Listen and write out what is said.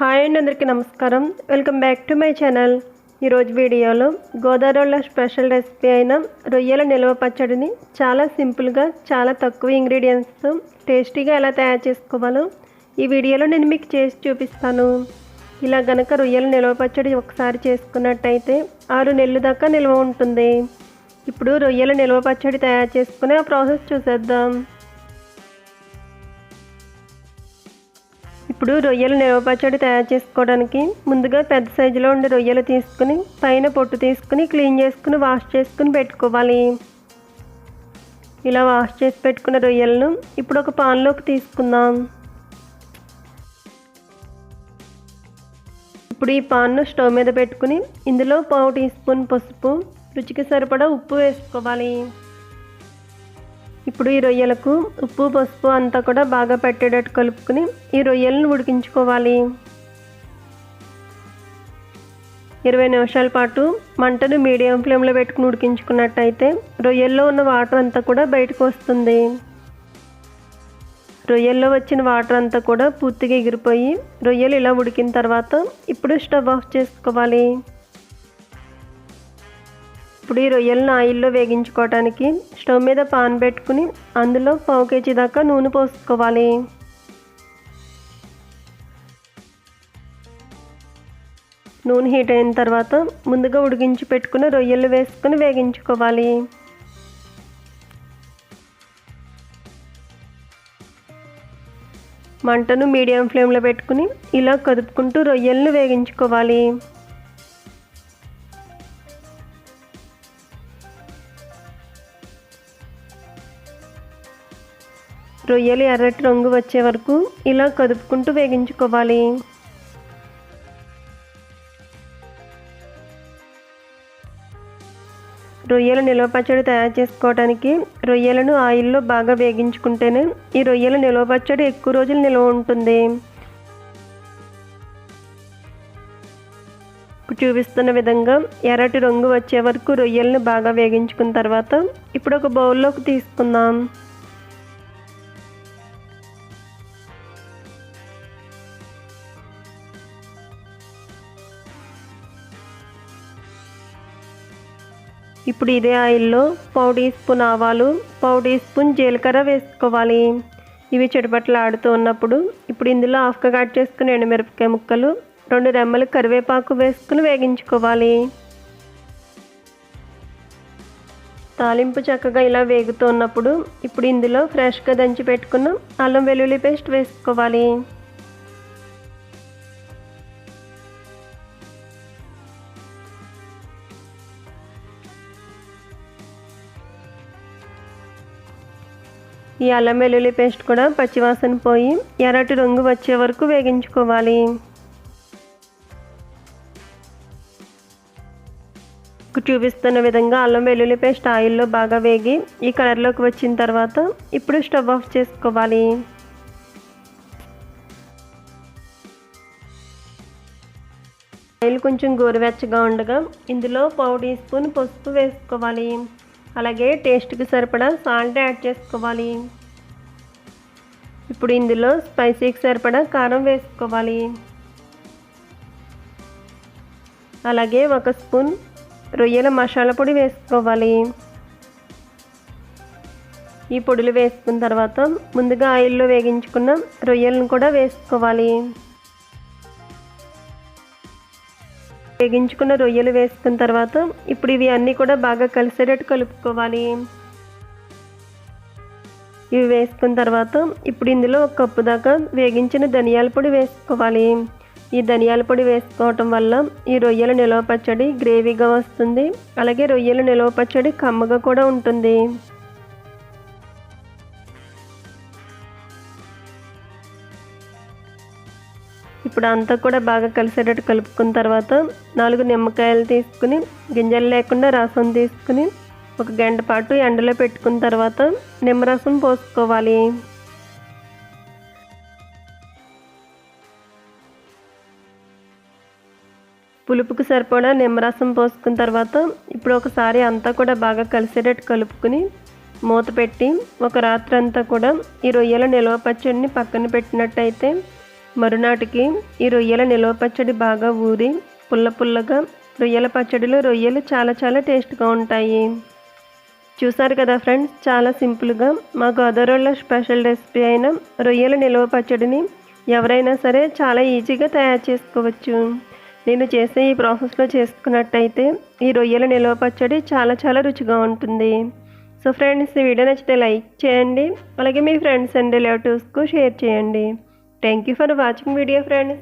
Hi అండి అందరికీ నమస్కారం. Welcome back to my channel ఈరోజు వీడియోలో గోదావరిలో స్పెషల్ రెసిపీ అయిన రొయ్యల నిల్వ పచ్చడిని చాలా సింపుల్గా చాలా తక్కువ ఇంగ్రీడియంట్స్తో టేస్టీగా ఎలా తయారు చేసుకోవాలో ఈ వీడియోలో నేను మీకు చేసి చూపిస్తాను. ఇలా గనక రొయ్యల నిల్వ పచ్చడి ఒకసారి చేసుకున్నట్టయితే ఆరు నెలలు దాకా నిల్వ ఉంటుంది. ఇప్పుడు రొయ్యల నిల్వ పచ్చడి తయారు చేసుకునే ఆ ప్రాసెస్ చూసేద్దాం. ఇప్పుడు రొయ్యలు నిల్వ పచ్చడి తయారు చేసుకోవడానికి ముందుగా పెద్ద సైజులో ఉండే రొయ్యలు తీసుకుని పైన పొట్టు తీసుకుని క్లీన్ చేసుకుని వాష్ చేసుకుని పెట్టుకోవాలి. ఇలా వాష్ చేసి పెట్టుకున్న రొయ్యలను ఇప్పుడు ఒక పాన్లోకి తీసుకుందాం. ఇప్పుడు ఈ పాన్ను స్టవ్ మీద పెట్టుకుని ఇందులో పావు టీ స్పూన్ పసుపు రుచికి సరిపడా ఉప్పు వేసుకోవాలి. ఇప్పుడు ఈ రొయ్యలకు ఉప్పు పసుపు అంతా కూడా బాగా పెట్టేటట్టు కలుపుకుని ఈ రొయ్యలను ఉడికించుకోవాలి. ఇరవై నిమిషాల పాటు మంటను మీడియం ఫ్లేమ్లో పెట్టుకుని ఉడికించుకున్నట్టయితే రొయ్యల్లో ఉన్న వాటర్ అంతా కూడా బయటకు వస్తుంది. రొయ్యల్లో వచ్చిన వాటర్ అంతా కూడా పూర్తిగా ఎగిరిపోయి రొయ్యలు ఇలా ఉడికిన తర్వాత ఇప్పుడు స్టవ్ ఆఫ్ చేసుకోవాలి. ఇప్పుడు ఈ రొయ్యలను ఆయిల్లో వేగించుకోవటానికి స్టవ్ మీద పాన్ పెట్టుకుని అందులో పావు కేజీ దాకా నూనె పోసుకోవాలి. నూనె హీట్ అయిన తర్వాత ముందుగా ఉడికించి పెట్టుకుని రొయ్యలు వేసుకుని వేగించుకోవాలి. మంటను మీడియం ఫ్లేమ్లో పెట్టుకుని ఇలా కదుపుకుంటూ రొయ్యలను వేగించుకోవాలి. రొయ్యలు ఎర్రటి రంగు వచ్చే వరకు ఇలా కదుపుకుంటూ వేగించుకోవాలి. రొయ్యల నిల్వ పచ్చడి తయారు చేసుకోవడానికి రొయ్యలను ఆయిల్లో బాగా వేగించుకుంటేనే ఈ రొయ్యల నిల్వ పచ్చడి ఎక్కువ రోజులు నిల్వ ఉంటుంది. చూపిస్తున్న విధంగా ఎర్రటి రంగు వచ్చే వరకు రొయ్యలను బాగా వేగించుకున్న తర్వాత ఇప్పుడు ఒక బౌల్లోకి తీసుకుందాం. ఇప్పుడు ఇదే ఆయిల్లో పావు టీ స్పూన్ ఆవాలు పావు టీ స్పూన్ జీలకర్ర వేసుకోవాలి. ఇవి చెడుపట్లు ఆడుతూ ఉన్నప్పుడు ఇప్పుడు ఇందులో హాఫ్గా కట్ చేసుకుని ఎండుమిరపకాయ ముక్కలు రెండు రెమ్మలు కరివేపాకు వేసుకుని వేగించుకోవాలి. తాలింపు చక్కగా ఇలా వేగుతున్నప్పుడు ఇప్పుడు ఇందులో ఫ్రెష్గా దంచి పెట్టుకున్న అల్లం వెల్లుల్లి పేస్ట్ వేసుకోవాలి. ఈ అల్లం వెల్లుల్లి పేస్ట్ కూడా పచ్చివాసన పోయి ఎర్రటి రంగు వచ్చే వరకు వేగించుకోవాలి. చూపిస్తున్న విధంగా అల్లం వెల్లుల్లి పేస్ట్ ఆయిల్లో బాగా వేగి ఈ కలర్లోకి వచ్చిన తర్వాత ఇప్పుడు స్టవ్ ఆఫ్ చేసుకోవాలి. ఆయిల్ కొంచెం గోరువెచ్చగా ఉండగా ఇందులో పావు టీ స్పూన్ పసుపు వేసుకోవాలి. అలాగే టేస్ట్కి సరిపడా సాల్ట్ యాడ్ చేసుకోవాలి. ఇప్పుడు ఇందులో స్పైసీకి సరిపడా కారం వేసుకోవాలి. అలాగే ఒక స్పూన్ రొయ్యల మసాలా పొడి వేసుకోవాలి. ఈ పొడులు వేసుకున్న తర్వాత ముందుగా ఆయిల్లో వేగించుకున్న రొయ్యలను కూడా వేసుకోవాలి. వేగించుకున్న రొయ్యలు వేసుకున్న తర్వాత ఇప్పుడు ఇవి అన్నీ కూడా బాగా కలిసేటట్టు కలుపుకోవాలి. ఇవి వేసుకున్న తర్వాత ఇప్పుడు ఇందులో ఒక కప్పు దాకా వేగించిన ధనియాల పొడి వేసుకోవాలి. ఈ ధనియాల పొడి వేసుకోవటం వల్ల ఈ రొయ్యల నిలవ పచ్చడి గ్రేవీగా వస్తుంది. అలాగే రొయ్యల నిలవ పచ్చడి కమ్మగా కూడా ఉంటుంది. ఇప్పుడు అంతా కూడా బాగా కలిసేటట్టు కలుపుకున్న తర్వాత నాలుగు నిమ్మకాయలు తీసుకుని గింజలు లేకుండా రసం తీసుకుని ఒక గంట పాటు ఎండలో పెట్టుకున్న తర్వాత నిమ్మరసం పోసుకోవాలి. పులుపుకు సరిపడా నిమ్మరసం పోసుకున్న తర్వాత ఇప్పుడు ఒకసారి అంతా కూడా బాగా కలిసేటట్టు కలుపుకుని మూత పెట్టి ఒక రాత్రి అంతా కూడా ఈ రొయ్యల నిల్వ పచ్చడిని పక్కన పెట్టినట్టయితే మరునాటికి ఈ రొయ్యల నిలవ పచ్చడి బాగా ఊరి పుల్ల పుల్లగా రొయ్యల పచ్చడిలో రొయ్యలు చాలా చాలా టేస్ట్గా ఉంటాయి. చూసారు కదా ఫ్రెండ్స్ చాలా సింపుల్గా మా గోదావరిలో స్పెషల్ రెసిపీ అయిన రొయ్యల నిల్వ పచ్చడిని ఎవరైనా సరే చాలా ఈజీగా తయారు చేసుకోవచ్చు. నేను చేసే ఈ ప్రాసెస్లో చేసుకున్నట్టయితే ఈ రొయ్యల నిల్వ పచ్చడి చాలా చాలా రుచిగా ఉంటుంది. సో ఫ్రెండ్స్ ఈ వీడియో నచ్చితే లైక్ చేయండి అలాగే మీ ఫ్రెండ్స్ అండ్ రిలేటివ్స్కు షేర్ చేయండి. Thank you for watching video friend